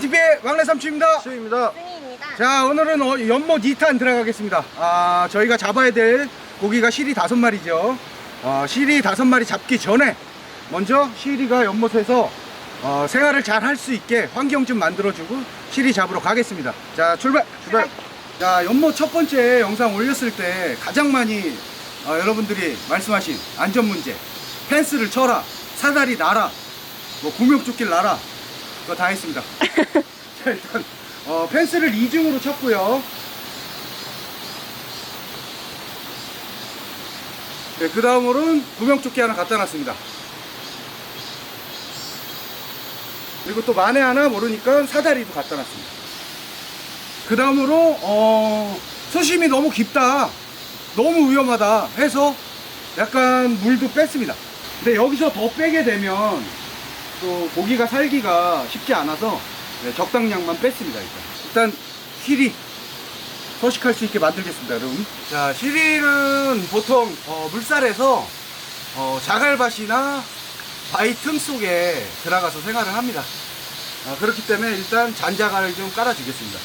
TV의 막내 삼촌입니다. 수입니다. 승희입니다. 자, 오늘은 어, 연못 2탄 들어가겠습니다. 아, 저희가 잡아야 될 고기가 시리 다섯 마리죠. 어, 시리 다섯 마리 잡기 전에 먼저 시리가 연못에서 어, 생활을 잘 할 수 있게 환경 좀 만들어주고 시리 잡으러 가겠습니다. 자, 출발! 출발! 자, 연못 첫 번째 영상 올렸을 때 가장 많이 어, 여러분들이 말씀하신 안전 문제, 펜스를 쳐라, 사다리 놔라, 뭐 구명조끼를 놔라, 그거 다 했습니다. 자, 일단 어, 펜스를 이중으로 쳤고요. 네, 그 다음으로는 구명조끼 하나 갖다 놨습니다. 그리고 또 만에 하나 모르니까 사다리도 갖다 놨습니다. 그 다음으로 어, 수심이 너무 깊다, 너무 위험하다 해서 약간 물도 뺐습니다. 근데 여기서 더 빼게 되면 또 고기가 살기가 쉽지 않아서 네, 적당량만 뺐습니다 일단. 일단 시리 서식할 수 있게 만들겠습니다 여러분. 자 시리는 보통 어, 물살에서 어, 자갈밭이나 바위 틈 속에 들어가서 생활을 합니다. 아, 그렇기 때문에 일단 잔자갈을 좀 깔아주겠습니다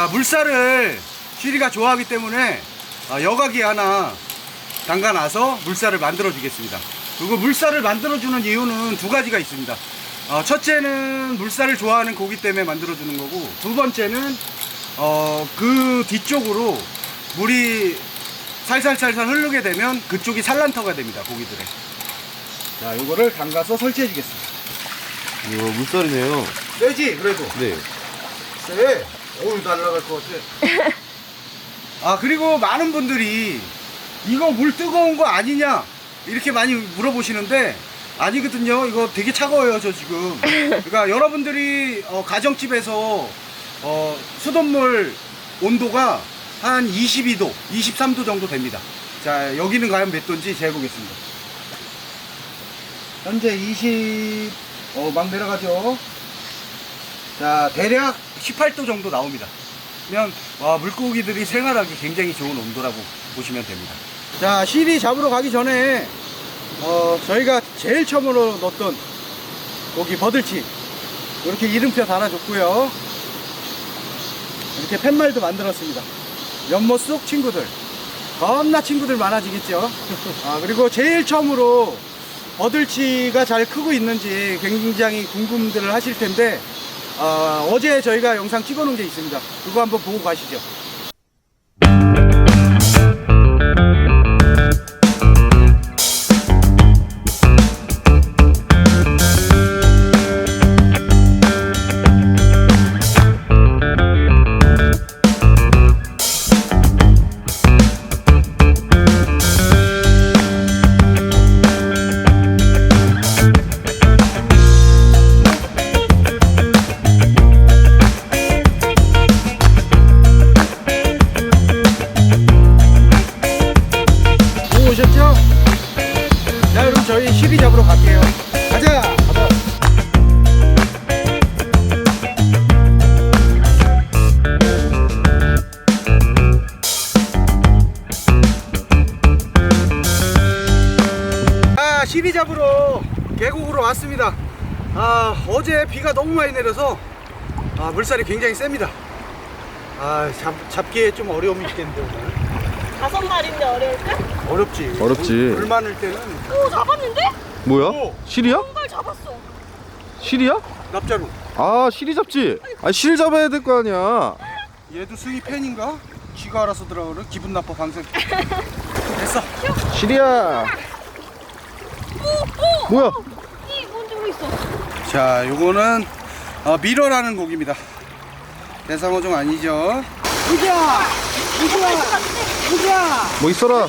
아, 물살을 시리가 좋아하기 때문에 아, 여과기 하나 담가놔서 물살을 만들어 주겠습니다. 그리고 물살을 만들어 주는 이유는 두 가지가 있습니다. 어, 첫째는 물살을 좋아하는 고기 때문에 만들어 주는 거고 두 번째는 어, 그 뒤쪽으로 물이 살살살살 흐르게 되면 그쪽이 산란터가 됩니다 고기들의. 자, 요거를 담가서 설치해 주겠습니다. 이거 물살이네요. 세지 그래도. 네. 쎄. 어우 날라갈 것 같아. 아 그리고 많은 분들이 이거 물 뜨거운 거 아니냐 이렇게 많이 물어보시는데 아니거든요. 이거 되게 차가워요 저 지금. 그러니까 여러분들이 어, 가정집에서 어, 수돗물 온도가 한 22도, 23도 정도 됩니다. 자 여기는 과연 몇 도인지 재보겠습니다. 현재 20, 어, 막 내려가죠. 자, 대략 18도 정도 나옵니다. 그러면 와, 물고기들이 생활하기 굉장히 좋은 온도라고 보시면 됩니다. 자, 시리 잡으러 가기 전에 어, 저희가 제일 처음으로 넣었던 고기 버들치 이렇게 이름표 달아줬고요. 이렇게 팻말도 만들었습니다. 연못 속 친구들 겁나 친구들 많아지겠죠. 아, 그리고 제일 처음으로 버들치가 잘 크고 있는지 굉장히 궁금들을 하실 텐데 어, 어제 저희가 영상 찍어 놓은 게 있습니다. 그거 한번 보고 가시죠. 잡으러 갈게요. 가자! 가자! 아, 시리 잡으러 계곡으로 왔습니다. 아, 어제 비가 너무 많이 내려서 아, 물살이 굉장히 셉니다. 아, 잡, 잡기에 좀 어려움이 있겠는데, 오늘. 다섯 마리인데 어려울까? 어렵지. 어렵지. 물, 물 많을 때는 오 잡았는데? 뭐야? 오. 실이야? 잡았어. 실이야? 납자루. 아, 실이 잡지. 아, 실 잡아야 될 거 아니야. 얘도 승희 팬인가? 쥐가 알아서 들어오는 기분 나빠 방생. 됐어. 실이야. 오, 오. 뭐야? 이 뭔지 모르겠어. 자, 요거는 어, 미러라는 곡입니다. 대상어종 아니죠? 보자, 보자. 뭐 있어라.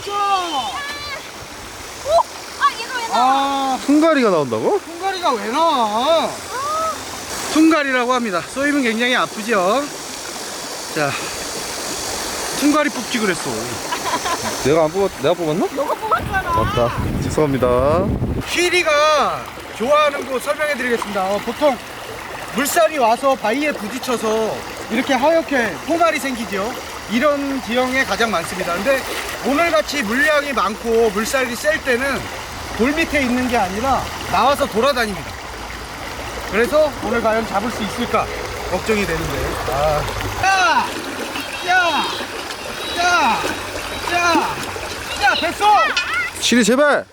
오, 아 퉁가리가 나온다고? 퉁가리가 왜 나와? 퉁가리라고 합니다. 쏘이면 굉장히 아프죠. 자, 퉁가리 뽑지 그랬어. 내가 안 뽑았, 내가 뽑았나? 너가 뽑았잖아. 맞다. 죄송합니다. 키리가 좋아하는 곳 설명해 드리겠습니다. 어, 보통 물살이 와서 바위에 부딪혀서 이렇게 하얗게 포말이 생기죠. 이런 지형에 가장 많습니다. 근데 오늘같이 물량이 많고 물살이 셀 때는 돌 밑에 있는 게 아니라 나와서 돌아다닙니다. 그래서 오늘 과연 잡을 수 있을까 걱정이 되는데. 아. 야! 야! 야! 야! 야, 됐어! 시리 제발.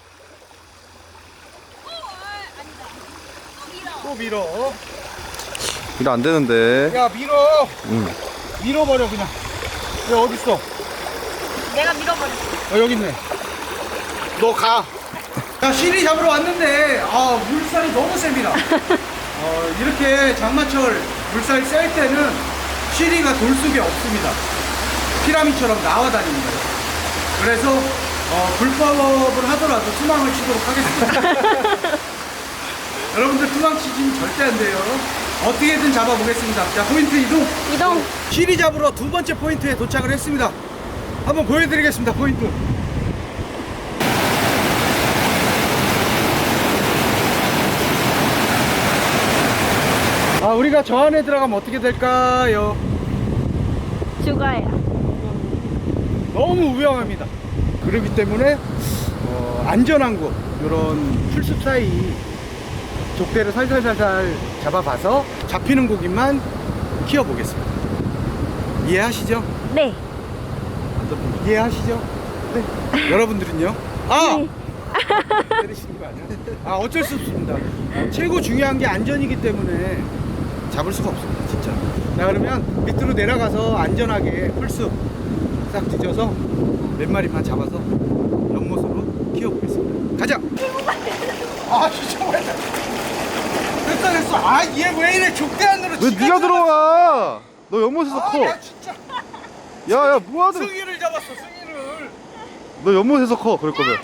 또 밀어. 일안 되는데. 야, 밀어. 응. 밀어버려, 그냥. 야, 어딨어? 내가 밀어버렸어. 어, 여기 있네. 너 가. 자, 시리 잡으러 왔는데, 아, 물살이 너무 셉니다. 어, 이렇게 장마철 물살이 셀 때는 시리가 돌 속에 없습니다. 피라미처럼 나와 다닙니다. 그래서, 어, 불법을 하더라도 투망을 치도록 하겠습니다. 여러분들 투망 치시면 절대 안 돼요. 어떻게든 잡아보겠습니다. 자, 포인트 이동. 이동. 시리 잡으러 두 번째 포인트에 도착을 했습니다. 한번 보여드리겠습니다. 포인트. 아, 우리가 저 안에 들어가면 어떻게 될까요? 죽어요. 너무 위험합니다. 그렇기 때문에 어, 안전한 곳, 이런 풀숲 사이 족대를 살살살살 잡아봐서 잡히는 고기만 키워보겠습니다. 이해하시죠? 네. 이해하시죠? 네. 여러분들은요? 아! 네. 때리시는 거 아니야? 아, 어쩔 수 없습니다. 최고 중요한 게 안전이기 때문에 잡을 수가 없습니다, 진짜. 자, 그러면 밑으로 내려가서 안전하게 풀숲 싹 뒤져서 몇 마리만 잡아서 연못으로 키워보겠습니다. 가자! 아, 진짜 말이야. 됐어, 됐어. 아, 얘 왜 이래? 족대 안으로 왜 네가 들어와? 너 연못에서 아, 커. 야, 진짜. 야야 뭐하든. 승희를 잡았어, 승희를. 너 연못에서 커. 그럴 거면.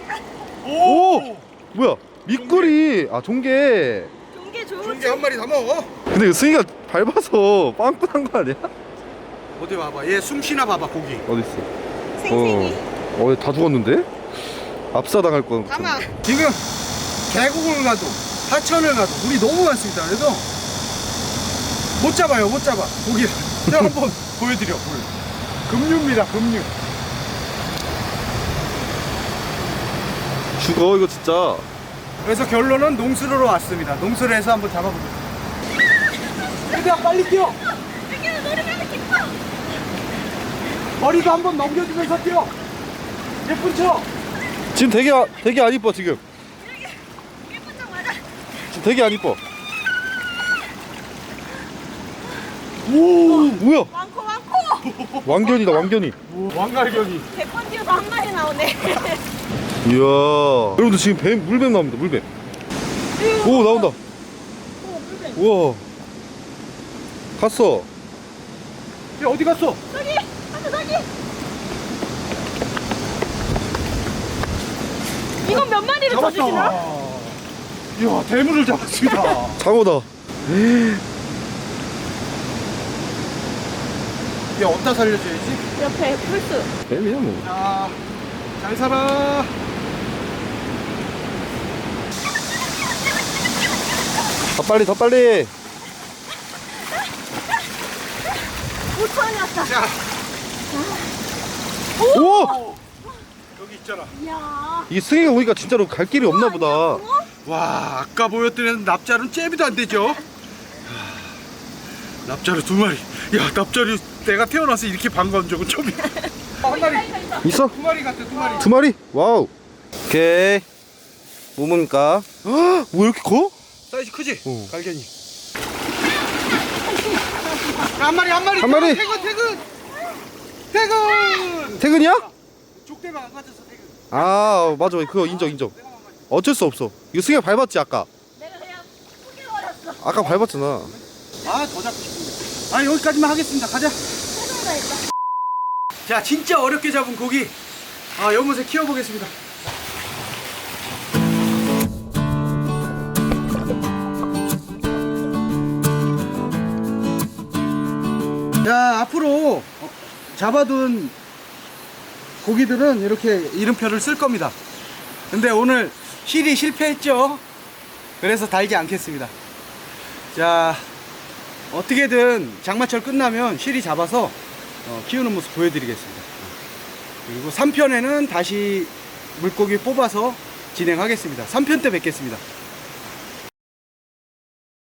오! 오! 뭐야? 미꾸리. 아 종개. 종개 좋은 종개 한 마리 다 먹어. 근데 승희가 밟아서 빵꾸난 거 아니야? 어디 봐봐. 얘 숨쉬나 봐봐, 고기. 어디 있어? 생생이. 어, 어, 다 죽었는데? 압사당할 건. 가만. 지금 계곡을 가도 하천을 가도 물이 너무 많습니다. 그래서 못 잡아요, 못 잡아. 고기를. 제가 한번 보여드려, 물. 급류입니다, 급류. 죽어 이거 진짜. 그래서 결론은 농수로로 왔습니다. 농수로에서 한번 잡아보겠습니다. 최대한 빨리 뛰어! 여기는 노래가 깊어. 머리도 한번 넘겨주면서 뛰어! 예쁜 척! 지금 되게 아- 되게 안 이뻐 지금. 예쁜 척 맞아. 지금 되게 안 이뻐. 오 뭐야? 많고 많고. 왕견이다 왕견이. 왕갈견이. 100번 뛰어도 한 마리 나오네. 이야. 여러분들 지금 뱀 물뱀 나옵니다 물뱀. 오 나온다. 우와. 갔어. 얘 어디 갔어? 저기. 하나 저기. 이건 몇 마리를 더 주시나? 이야, 대물을 잡았습니다. 장어다. 얘 어디다 살려줘야지? 옆에 풀스. 뱀이야 뭐. 자, 잘 살아. 더 빨리 더 빨리. 5천이었다. 자, 오! 여기 있잖아. 이야. 이 승희가 오니까 진짜로 갈 길이 없나 보다. 와, 아까 보였던 납자는 잽이도 안 되죠? 하, 납자루 두 마리. 야, 납자루 내가 태어나서 이렇게 반가운 적은 처음이야. 한 마리, 있어? 두 마리 같아, 두 마리. 두 마리? 와우. 오케이. 뭐 뭡니까? 왜 이렇게 커? 사이즈 크지? 어. 갈견이. 야, 한 마리, 한 마리. 한 마리. 퇴근, 퇴근. 퇴근. 퇴근이야? 족대가 안 맞았어, 퇴근. 아 맞아 그거 인정 인정. 어쩔 수 없어. 이거 승희가 밟았지 아까. 내가 그냥 포기해버렸어. 아까 밟았잖아. 아, 더 잡고 싶은데. 아, 여기까지만 하겠습니다. 가자. 자, 진짜 어렵게 잡은 고기. 아, 연못에 키워보겠습니다. 자, 앞으로 어, 잡아둔 고기들은 이렇게 이름표를 쓸 겁니다. 근데 오늘 실이 실패했죠? 그래서 달지 않겠습니다. 자, 어떻게든 장마철 끝나면 실이 잡아서 어, 키우는 모습 보여드리겠습니다. 그리고 3편에는 다시 물고기 뽑아서 진행하겠습니다. 3편 때 뵙겠습니다.